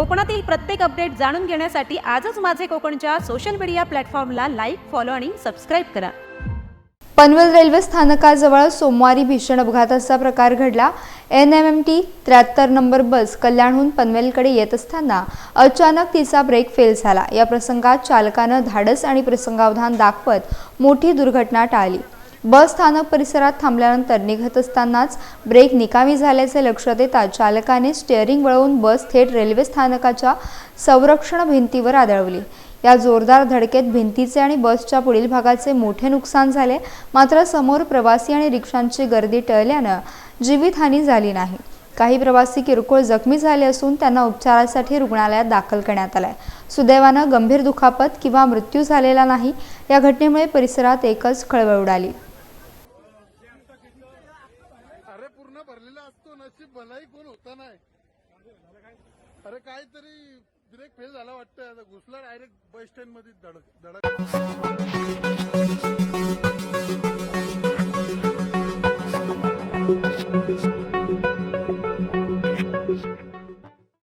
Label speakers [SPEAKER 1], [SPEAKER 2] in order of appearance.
[SPEAKER 1] कोकणातील प्रत्येक अपडेट जाणून घेण्यासाठी आजच माझे कोकणच्या सोशल मीडिया प्लॅटफॉर्मला लाईक फॉलो आणि सबस्क्राईब करा.
[SPEAKER 2] पनवेल रेल्वे स्थानकाजवळ सोमवारी भीषण अपघाताचा प्रकार घडला. एन एम एम टी त्र्याहत्तर नंबर बस कल्याणहून पनवेलकडे येत असताना अचानक तिचा ब्रेक फेल झाला. या प्रसंगात चालकानं धाडस आणि प्रसंगावधान दाखवत मोठी दुर्घटना टाळली. बस स्थानक परिसरात थांबल्यानंतर निघत असतानाच ब्रेक निकामी झाल्याचे लक्षात येता चालकाने स्टिअरिंग वळवून बस थेट रेल्वे स्थानकाच्या संरक्षण भिंतीवर आदळवली. या जोरदार धडकेत भिंतीचे आणि बसच्या पुढील भागाचे मोठे नुकसान झाले. मात्र समोर प्रवासी आणि रिक्षांची गर्दी टळल्यानं जीवितहानी झाली नाही. काही प्रवासी किरकोळ जखमी झाले असून त्यांना उपचारासाठी रुग्णालयात दाखल करण्यात आलाय. सुदैवानं गंभीर दुखापत किंवा मृत्यू झालेला नाही. या घटनेमुळे परिसरात एकच खळबळ उडाली.
[SPEAKER 3] अरे पूर्ण भरलेला असतो नशीब भलाही कोण होता नाही. अरे काहीतरी ब्रेक फेल झाला वाटतं आता घुसला डायरेक्ट बस स्टँडमध्ये धडक धडक.